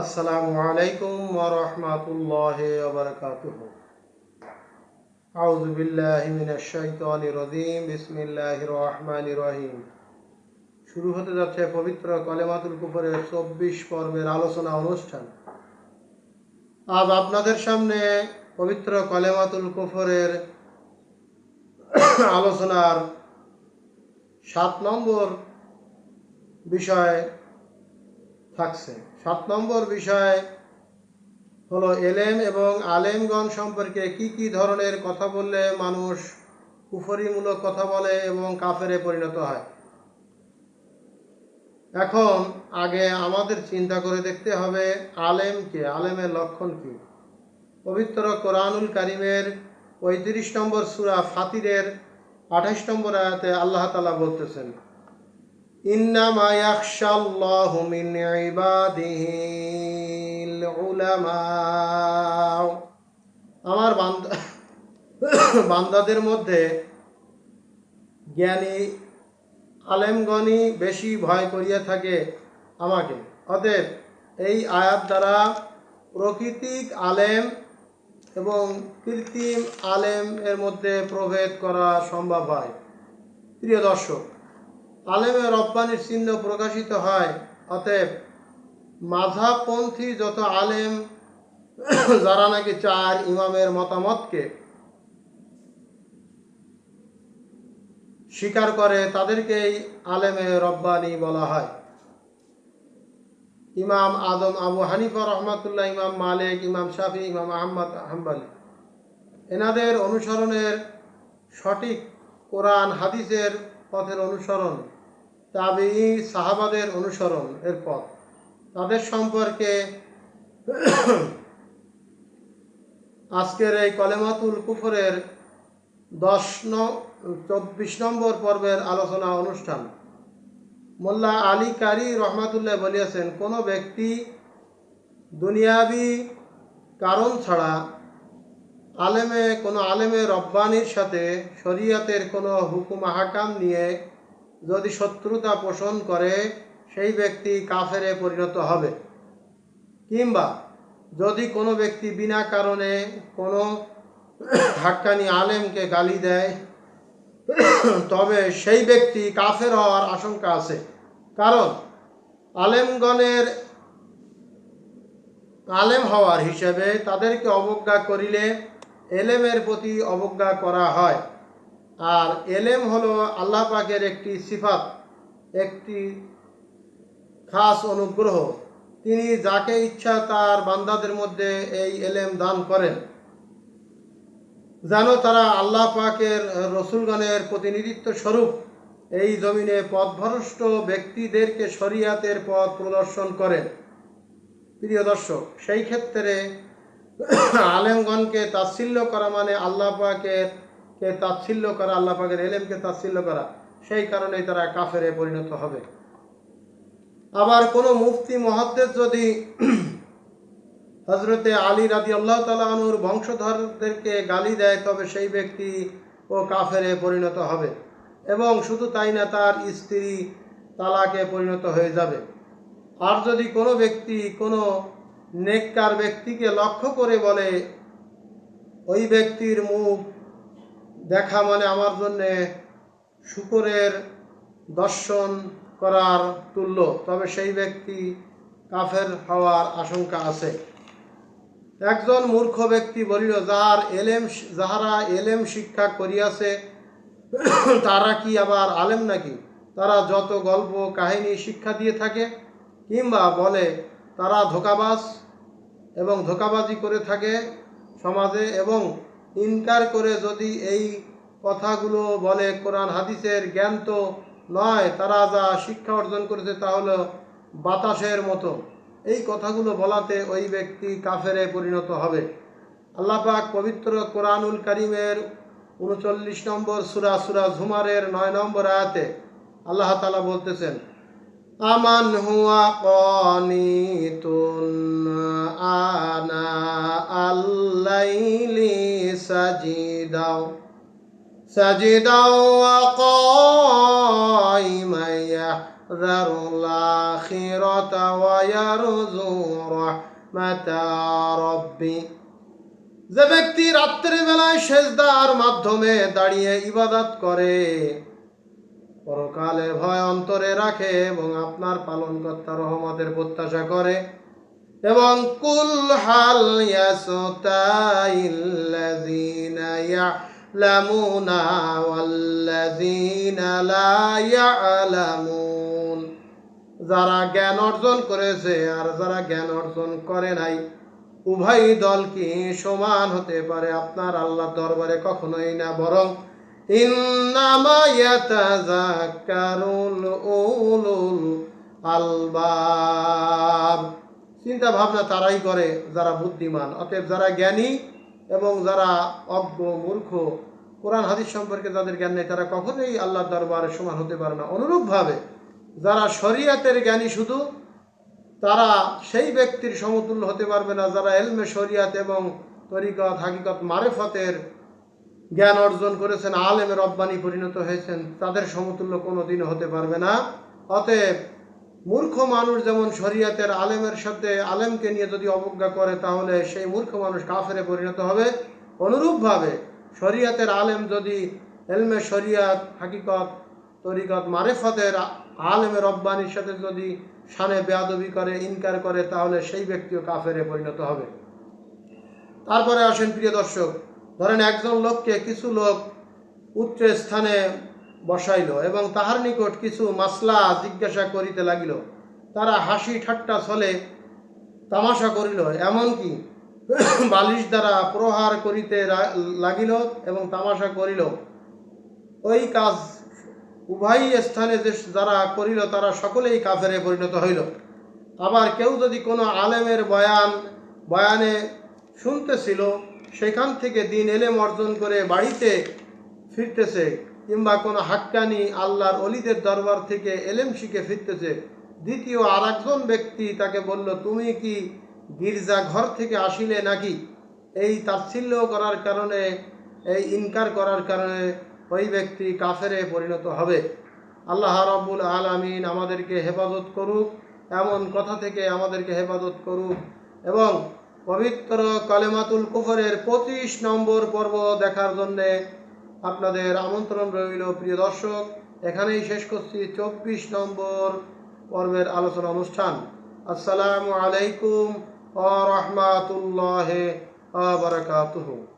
আসসালামু আলাইকুম ওরহমতুল্লাহ ওবরকাতুহ আউযু বিল্লাহি মিনাশ শাইতানির রাজিম, বিসমিল্লাহির রহমানির রহিম। শুরু হতে যাচ্ছে পবিত্র কলেমাতুল কুফরের চব্বিশ পর্বের আলোচনা অনুষ্ঠান। আজ আপনাদের সামনে পবিত্র কলেমাতুল কুফরের আলোচনার সাত নম্বর বিষয় থাকছে। সাত নম্বর বিষয় হলো এলেম এবং আলেমগণ সম্পর্কে কি কি ধরনের কথা বললে মানুষ কুফরিমূলক কথা বলে এবং কাফেরে পরিণত হয়? এখন আগে আমাদের চিন্তা করে দেখতে হবে আলেমকে আলেমের লক্ষণ কি? পবিত্র কোরআনুল কারিমের পঁয়ত্রিশ নম্বর সুরা ফাতিরের আঠাশ নম্বর আয়াতে আল্লাহ তালা বলতেছেন ইন্নামা ইয়াখশাল্লাহু মিন ইবাদিহিল উলামা আমার বান্দা বান্দাদের মধ্যে জ্ঞানী, আলেমগণই বেশি ভয় করিয়া থাকে আমাকে। অতএব এই আয়াত দ্বারা প্রকৃতিক আলেম এবং কৃত্রিম আলেম এর মধ্যে প্রভেদ করা সম্ভব হয়। প্রিয় দর্শক আলেমে রব্বানির চিহ্ন প্রকাশিত হয়। অতএব মাঝাবপন্থী যত আলেম, যারা নাকি চার ইমামের মতামতকে স্বীকার করে, তাদেরকেই আলেমে রব্বানি বলা হয়। ইমাম আদম আবু হানিফা রহমাতুল্লাহ, ইমাম মালিক, ইমাম শাফি, ইমাম আহমদ হাম্বালি। এনাদের অনুসরণের সঠিক কোরআন, হাদিসের পথের অনুসরণ তাবি সাহাবাদের অনুসরণ এর পথ তাদের সম্পর্কে আজকের এই কলেমাতুল কুফরের দশ ন, চব্বিশ নম্বর পর্বের আলোচনা অনুষ্ঠান। মোল্লা আলী কারি রহমাতুল্লাহ বলিয়াছেন, কোনো ব্যক্তি দুনিয়াবি কারণ ছাড়া আলেমে, কোনো আলেমে রব্বানির সাথে শরিয়াতের কোনো হুকুম হাকাম নিয়ে যদি শত্রুতা পোষণ করে, সেই ব্যক্তি কাফেরে পরিণত হবে। কিংবা যদি কোনো ব্যক্তি বিনা কারণে কোনো হাক্কানি আলেমকে গালি দেয়, তবে সেই ব্যক্তি কাফের হওয়ার আশঙ্কা আছে। কারণ আলেমগণের আলেম হওয়ার হিসেবে তাদেরকে অবজ্ঞা করিলে এলেমের প্রতি অবজ্ঞা করা হয়। আর এলেম হলো আল্লাহ পাকের একটি সিফাত, একটি খাস অনুগ্রহ। তিনি যাকে ইচ্ছা তার বান্দাদের মধ্যে এই এলেম দান করেন। যেন তারা আল্লাহ পাকের রসুলগণের প্রতিনিধিত্ব স্বরূপ এই জমিনে পথভ্রষ্ট ব্যক্তিদেরকে শরিয়াতের পথ প্রদর্শন করেন। প্রিয় দর্শক, সেই ক্ষেত্রে আলেমগণকে তাচ্ছিল্য করা মানে আল্লাহ পাকের তাচ্ছিল্য করা, আল্লাহ পাকের এলেমকে তাচ্ছিল্য করা, সেই কারণেই তারা কাফেরে পরিণত হবে। আবার কোনো মুফতি মহাদ্দের যদি হজরতে আলী রাজি আল্লাহ তালানুর বংশধরদেরকে গালি দেয়, তবে সেই ব্যক্তি ও কাফেরে পরিণত হবে এবং শুধু তাই না, তার স্ত্রী তালাকে পরিণত হয়ে যাবে। আর যদি কোনো ব্যক্তি কোনো নেককার ব্যক্তিকে লক্ষ্য করে বলে, ওই ব্যক্তির মুখ দেখা মানে আমার জন্যে শুকুরের দর্শন করার তুল্য। তবে সেই ব্যক্তি কাফের হওয়ার আশঙ্কা আছে। একজন মূর্খ ব্যক্তি বলিল, যাহার এলেম যাহারা এলেম শিক্ষা করিয়াছে, তারা কি আবার আলেম নাকি? তারা যত গল্প, কাহিনী, শিক্ষা দিয়ে থাকে, কিংবা বলে, তারা ধোকাবাজ এবং ধোকাবাজি করে থাকে সমাজে এবং ইনকার করে যদি এই কথাগুলো বলে কোরআন, হাদিসের জ্ঞান তো নয়, তারা যা শিক্ষা অর্জন করেছে তা হলো বাতাসের মতো। এই কথাগুলো বলাতে ওই ব্যক্তি কাফেরে পরিণত হবে। আল্লাপাক পবিত্র কোরআনুল করিমের উনচল্লিশ নম্বর সুরা সুরা ঝুমারের নয় নম্বর আয়াতে আল্লাহ তালা বলতেছেন আমান হুয়া কনিতুন আনা আল্লাইলি সাজিদাও সাজিদাও ওয়া কাইমা ذروا الآخرة ويرجو رحمة ربي যে ব্যক্তি রাত্রের বেলায় সেজদার মাধ্যমে দাঁড়িয়ে ইবাদত করে পরকালে ভয় অন্তরে রাখে এবং আপনার পালনকর্তা রহমতের প্রত্যাশা করে। এবং কুল হাল যারা জ্ঞান অর্জন করেছে আর যারা জ্ঞান অর্জন করে নাই, উভয় দল কি সমান হতে পারে? আপনার আল্লাহ দরবারে কখনোই না, বরং চিন্তা ভাবনা তারাই করে যারা বুদ্ধিমান, অতএব যারা জ্ঞানী এবং যারা অজ্ঞ, মূর্খ, কোরআন হাদিস সম্পর্কে যাদের জ্ঞান নেই, তারা কখনোই আল্লাহ দরবারে সমান হতে পারে না। অনুরূপভাবে যারা শরিয়াতের জ্ঞানী শুধু, তারা সেই ব্যক্তির সমতুল্য হতে পারবে না যারা এলমে শরিয়াত এবং তরিকত, হাকিকত, মারেফতের জ্ঞান অর্জন করেছেন আলেমে রব্বানি পরিণত হয়েছেন, তাদের সমতুল্য কোনো দিনও হতে পারবে না। অতএব মূর্খ মানুষ যেমন শরিয়াতের আলেমের সাথে আলেমকে নিয়ে যদি অবজ্ঞা করে, তাহলে সেই মূর্খ মানুষ কাফেরে পরিণত হবে। অনুরূপভাবে শরিয়াতের আলেম যদি এলমে শরিয়াত, হাকিকত, তরিকত, মারেফতের আলেমে রব্বানির সাথে যদি শানে বেয়াদবি করে, ইনকার করে, তাহলে সেই ব্যক্তিও কাফেরে পরিণত হবে। তারপরে আসেন প্রিয় দর্শক ধরেন একজন লোককে কিছু লোক উচ্চ স্থানে বসাইল এবং তাহার নিকট কিছু মাসলা জিজ্ঞাসা করিতে লাগিল। তারা হাসি ঠাট্টা ছলে তামাশা করিল, এমনকি বালিশ দ্বারা প্রহার করিতে লাগিল এবং তামাশা করিল। ওই কাজ উভয় স্থানে যে, যারা করিল তারা সকলেই কাফেরে পরিণত হইল। আবার কেউ যদি কোনো আলেমের বয়ান, বয়ানে শুনতেছিল সেখান থেকে দিন এলেম অর্জন করে বাড়িতে ফিরতেছে কিংবা কোনো হাক্কানি আল্লাহর অলিদের দরবার থেকে এলেম শিখে ফিরতেছে। দ্বিতীয় আর ব্যক্তি তাকে বলল, তুমি কি গির্জা ঘর থেকে আসিলে নাকি? এই তাচ্ছিল্য করার কারণে, এই ইনকার করার কারণে ওই ব্যক্তি কাফেরে পরিণত হবে। আল্লাহ রাব্বুল আলামিন আমাদেরকে হেফাজত করুক, এমন কথা থেকে আমাদেরকে হেফাজত করুক এবং পবিত্র কালেমাতুল কুফরের পঁচিশ নম্বর পর্ব দেখার জন্যে আপনাদের আমন্ত্রণ রইল, প্রিয় দর্শক। এখানেই শেষ করছি চব্বিশ নম্বর পর্বের আলোচনা অনুষ্ঠান। আসসালামু আলাইকুম আ রহমাতুল্লাহ আ বারাকাতুহু।